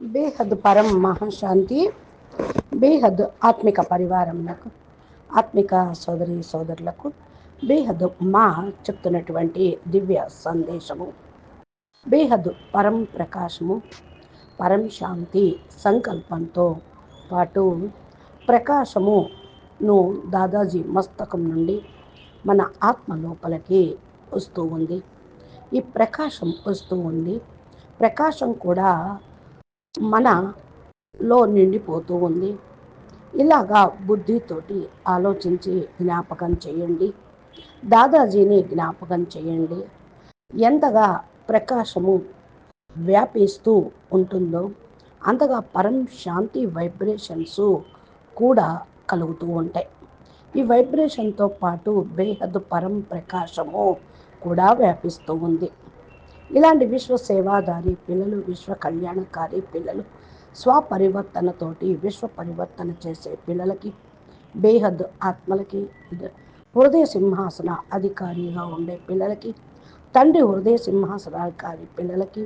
బేహద్ పరం మహాశాంతి బేహద్ ఆత్మిక పరివారంలకు ఆత్మిక సోదరి సోదరులకు బేహద్ మా చెప్తున్నటువంటి దివ్య సందేశము. బేహద్ పరం ప్రకాశము పరం శాంతి సంకల్పంతో పాటు ప్రకాశమును దాదాజీ మస్తకం నుండి మన ఆత్మ లోపలికి వస్తూ ఉంది. ఈ ప్రకాశం వస్తూ ఉంది. ప్రకాశం కూడా మనలో నిండిపోతూ ఉంది. ఇలాగా బుద్ధితోటి ఆలోచించి జ్ఞాపకం చేయండి. దాదాజీని జ్ఞాపకం చేయండి. ఎంతగా ప్రకాశము వ్యాపిస్తూ ఉంటుందో అంతగా పరం శాంతి వైబ్రేషన్స్ కూడా కలుగుతూ ఉంటాయి. ఈ వైబ్రేషన్తో పాటు బేహద్ పరం ప్రకాశము కూడా వ్యాపిస్తూ ఉంది. ఇలాంటి విశ్వ సేవాదారి పిల్లలు విశ్వ కళ్యాణకారి పిల్లలు స్వపరివర్తనతోటి విశ్వ పరివర్తన చేసే పిల్లలకి బేహద్ ఆత్మలకి హృదయ సింహాసన అధికారిగా ఉండే పిల్లలకి తండ్రి హృదయ సింహాసనాధికారి పిల్లలకి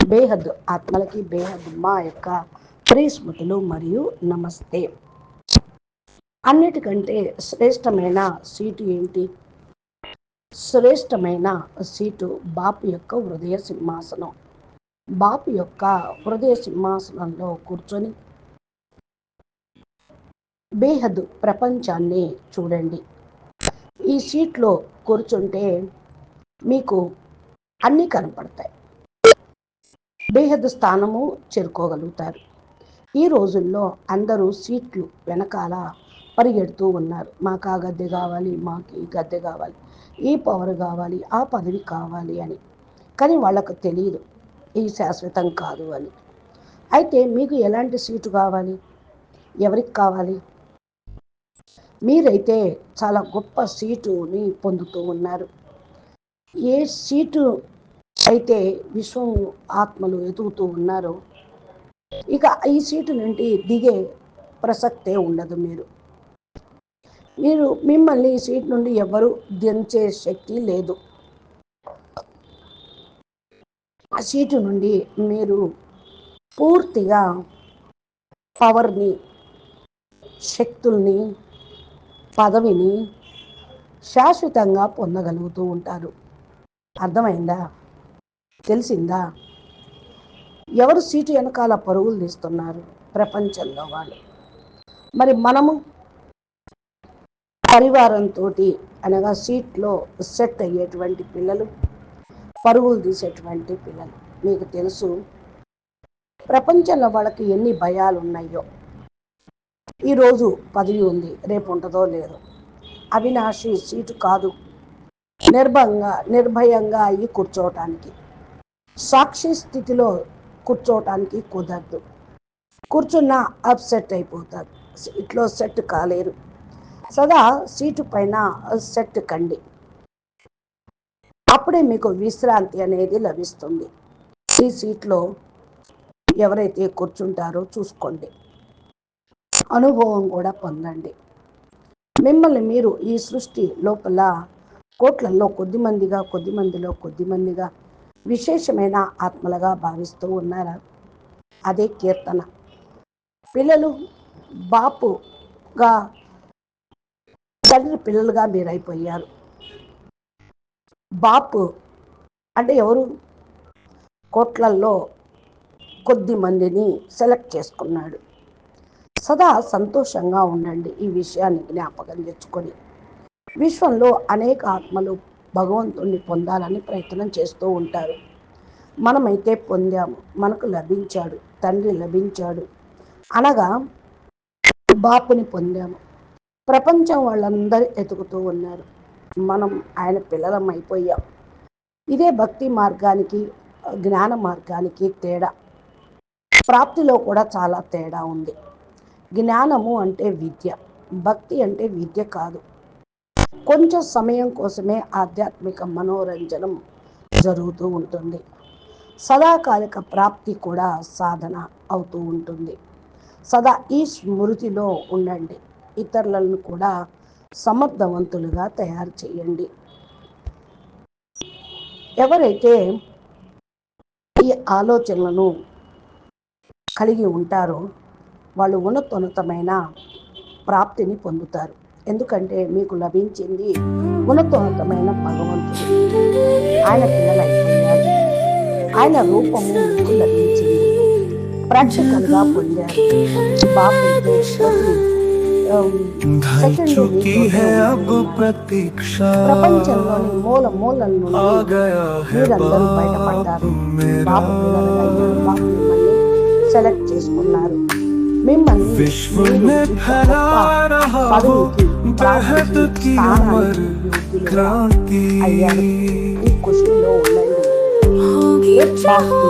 బేహద్ ఆత్మలకి బేహద్ మా యొక్క ప్రీస్మృతులు మరియు నమస్తే. అన్నిటికంటే శ్రేష్టమైన సీటు ఏంటి? శ్రేష్టమైన సీటు బాపు యొక్క హృదయ సింహాసనం. బాపు యొక్క హృదయ సింహాసనంలో కూర్చొని బేహద్ ప్రపంచాన్ని చూడండి. ఈ సీట్లో కూర్చుంటే మీకు అన్నీ కనపడతాయి. బేహద్ స్థానము చేరుకోగలుగుతారు. ఈ రోజుల్లో అందరూ సీట్లు వెనకాల పరిగెడుతూ ఉన్నారు. మాకు ఆ గద్దె కావాలి మాకు ఈ గద్దె కావాలి. ఈ పవర్ కావాలి ఆ పదవి కావాలి అని. కానీ వాళ్ళకు తెలియదు ఇది శాశ్వతం కాదు అని. అయితే మీకు ఎలాంటి సీటు కావాలి? ఎవరికి కావాలి? మీరైతే చాలా గొప్ప సీటుని పొందుతూ ఉన్నారు. ఏ సీటు అయితే విశ్వం ఆత్మలు ఎదుగుతూ ఉన్నారో ఇక ఈ సీటు నుండి దిగే ప్రసక్తే ఉండదు మీరు. మీరు మిమ్మల్ని ఈ సీట్ నుండి ఎవరు దించే శక్తి లేదు. ఆ సీటు నుండి మీరు పూర్తిగా పవర్ని శక్తుల్ని పదవిని శాశ్వతంగా పొందగలుగుతూ ఉంటారు. అర్థమైందా? తెలిసిందా? ఎవరు సీటు వెనకాల పరుగులు తీస్తున్నారు? ప్రపంచంలో వాళ్ళు. మరి మనము పరివారంతో అనగా సీట్లో సెట్ అయ్యేటువంటి పిల్లలు పరుగులు తీసేటువంటి పిల్లలు. మీకు తెలుసు ప్రపంచంలో వాళ్ళకి ఎన్ని భయాలు ఉన్నాయో ఈరోజు పదవి ఉంది రేపు ఉంటుందో లేదో. అవినాశి సీటు కాదు. నిర్భంగా నిర్భయంగా అయ్యి కూర్చోవటానికి. సాక్షి స్థితిలో కూర్చోవటానికి కుదరదు. కూర్చున్న అప్సెట్ అయిపోతారు. సీట్లో సెట్ కాలేరు. సదా సీటు పైన సెట్ కండి. అప్పుడే మీకు విశ్రాంతి అనేది లభిస్తుంది. ఈ సీట్లో ఎవరైతే కూర్చుంటారో చూసుకోండి. అనుభవం కూడా పొందండి. మిమ్మల్ని మీరు ఈ సృష్టి లోపల కోట్లలో కొద్ది మందిగా కొద్ది మందిలో కొద్ది మందిగా విశేషమైన ఆత్మలుగా భావిస్తూ ఉన్నారా? అదే కీర్తన. పిల్లలు బాపుగా తండ్రి పిల్లలుగా మీరు అయిపోయారు బాపు అంటే ఎవరు? కోట్లల్లో కొద్ది మందిని సెలెక్ట్ చేసుకున్నాడు. సదా సంతోషంగా ఉండండి ఈ విషయాన్ని జ్ఞాపకం తెచ్చుకొని. విశ్వంలో అనేక ఆత్మలు భగవంతుణ్ణి పొందాలని ప్రయత్నం చేస్తూ ఉంటారు. మనమైతే పొందాము మనకు లభించాడు తండ్రి లభించాడు అనగా బాపుని పొందాము. ప్రపంచం వాళ్ళందరూ ఎదుగుతూ ఉన్నారు. మనం ఆయన పిల్లలం అయిపోయాం. ఇదే భక్తి మార్గానికి జ్ఞాన మార్గానికి తేడా. ప్రాప్తిలో కూడా చాలా తేడా ఉంది. జ్ఞానము అంటే విద్య. భక్తి అంటే విద్య కాదు. కొంచెం సమయం కోసమే ఆధ్యాత్మిక మనోరంజనం జరుగుతూ ఉంటుంది. సదాకాలిక ప్రాప్తి కూడా సాధన అవుతూ ఉంటుంది. సదా ఈ స్మృతిలో ఉండండి. ఇతరులను కూడా సమర్థవంతులుగా తయారు చేయండి. ఎవరైతే ఈ ఆలోచనలను కలిగి ఉంటారో వాళ్ళు ఉన్నతోన్నతమైన ప్రాప్తిని పొందుతారు. ఎందుకంటే మీకు లభించింది ఉన్నతోన్నతమైన భగవంతుడు. ఆయన పిల్లలైపోయారు ఆయన రూపము మీకు లభించింది. ప్రాక్టికల్గా పొందారు. బాబుతో ढल चुकी है अब प्रतीक्षा ప్రపంచంలోని మూల మూలల आ నుండి गया है మీరందరూ बाप బయటపడ్డారు मेरा బాబు పిల్లలుగా అయ్యారు బాబు మిమ్మల్ని సెలెక్ట్ చేసుకున్నారు మిమ్మల్ని विश्व మీరు में ఇంత फैला గొప్ప रहा हो పదవికి बेहद ప్రాప్తించి की స్థానానికి अमर యోగ్యులుగా क्रांति అయ్యారు ఈ ఖుషిలో ఉండండి ఏ బాప్తి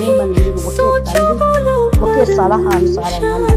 మిమ్మల్ని మీరు ఒకే తండ్రి ఒకే సలహా అనుసారంగా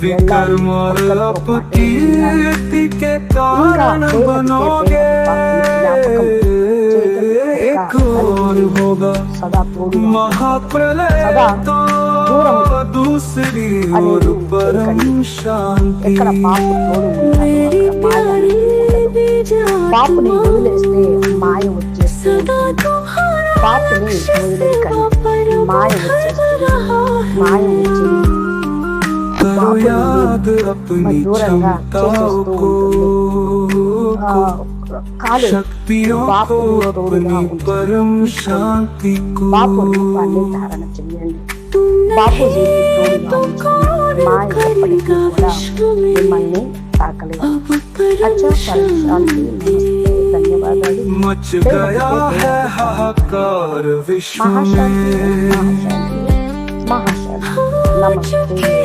विकर्म और ఒక్కరితో పాటే ఉండాలి. अपकीर्ति के ఇంకా कारण దేవుడికి बनोगे జ్ఞాపకం చేయగలిగే एक और होगा సదా తోడు महाप्रलय सदा तो दूरं दूसरी అనేది और परम ఎందుకంటే शांति ఎక్కడ పాపు తోడు ఉంటాడో అక్కడ మాయ అనేది ఉండదు. పాపుని వదిలేస్తే మాయ వచ్చేస్తుంది పాపుని వదిలేయకండి మాయ వచ్చేస్తుంది మాయ వచ్చింది करो याद अपनी దూరంగా क्षमताओं చేసేస్తూ को ఆ, కాలు शक्तियों को బాపుని తోడుగా अपनी ఉంచండి. परम शांति బాపు को రూపాన్ని ధారణ చెయ్యండి బాపు తోడుగా ఉంచండి మాయ ఎప్పటికీ కూడా మిమ్మల్ని తాకలేదు అచ్చా పరం శాంతి నమస్తే ధన్యవాదాలు मच गया है हाहाकार विश्व మహాశాంతి में మహాశాంతి Namaste.